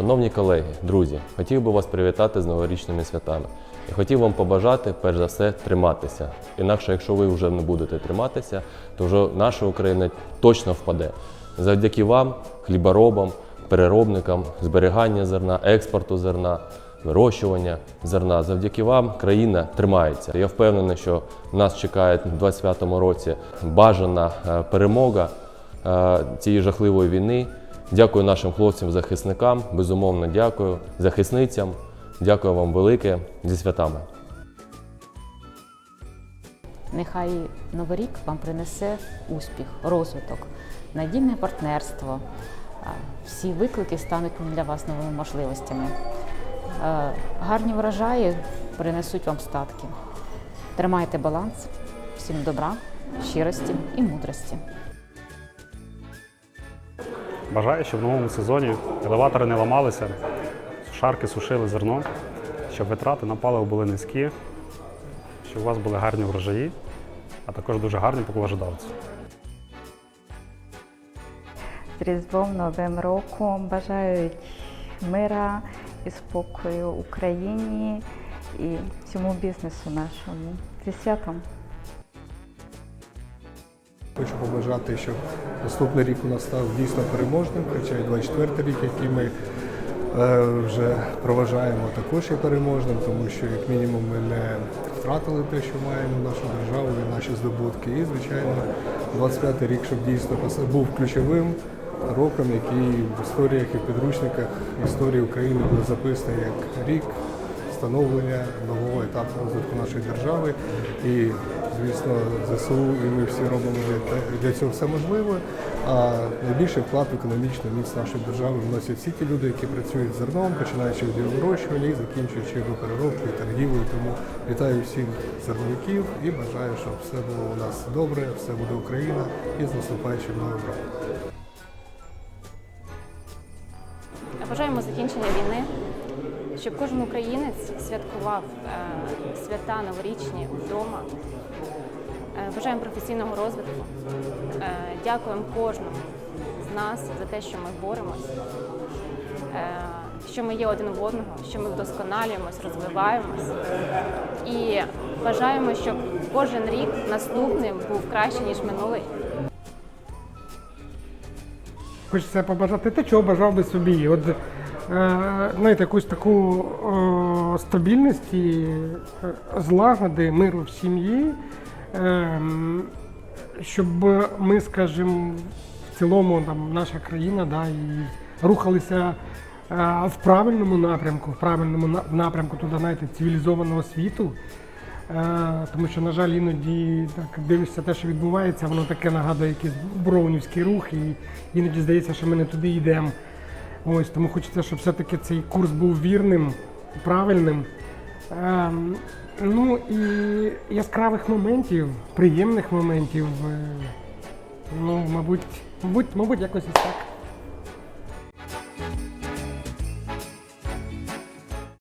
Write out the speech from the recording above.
Шановні колеги, друзі, хотів би вас привітати з новорічними святами. І хотів вам побажати, перш за все, триматися. Інакше, якщо ви вже не будете триматися, то вже наша Україна точно впаде. Завдяки вам, хліборобам, переробникам, зберігання зерна, експорту зерна, вирощування зерна. Завдяки вам країна тримається. Я впевнений, що нас чекає в 2025 році бажана е, перемога е, цієї жахливої війни. Дякую нашим хлопцям-захисникам, безумовно дякую захисницям. Дякую вам велике зі святами. Нехай Новий рік вам принесе успіх, розвиток, надійне партнерство. Всі виклики стануть для вас новими можливостями. Гарні врожаї принесуть вам статки. Тримайте баланс, всім добра, щирості і мудрості. Бажаю, щоб в новому сезоні елеватори не ламалися, шарки сушили зерно, щоб витрати на паливо були низькі, щоб у вас були гарні врожаї, а також дуже гарні покладодавці. з Різдвом Новим роком бажають мира і спокою Україні і всьому бізнесу нашому. Зі святом! Хочу побажати, щоб наступний рік у нас став дійсно переможним, хоча і 24 рік, який ми е, вже проважаємо, також є переможним, тому що як мінімум ми не втратили те, що маємо нашу державу і наші здобутки. І, звичайно, 25 рік, щоб дійсно був ключовим роком, який в історіях і підручниках історії України буде записаний як рік становлення нового етапу розвитку нашої держави. І, звісно, ЗСУ і ми всі робимо для, цього все можливе. А найбільший вклад в економічну міць нашої держави вносять всі ті люди, які працюють з зерном, починаючи від його вирощування і закінчуючи його переробкою, торгівлею. Тому вітаю всіх зерновиків і бажаю, щоб все було у нас добре, все буде Україна і з наступаючим новим роком. Бажаємо закінчення війни, щоб кожен українець святкував е, свята новорічні вдома. Е, Бажаємо професійного розвитку. Е, Дякуємо кожному з нас за те, що ми боремось, що ми є один в одного, що ми вдосконалюємось, розвиваємось. І бажаємо, щоб кожен рік наступним був краще, ніж минулий. Хочеться побажати те, чого бажав би собі. От, знаєте, якусь таку е, стабільності, е, злагоди, миру в сім'ї, е, щоб ми, скажімо, в цілому там, наша країна да, і рухалися е, в правильному напрямку, в правильному на- напрямку туди, знаєте, цивілізованого світу. Е, Тому що, на жаль, іноді так дивишся те, що відбувається, воно таке нагадує якийсь броунівський рух, і іноді здається, що ми не туди йдемо. Ось тому хочеться, щоб все-таки цей курс був вірним, правильним. Ем, ну і яскравих моментів, приємних моментів. е, Ну, мабуть, мабуть, мабуть, якось і так.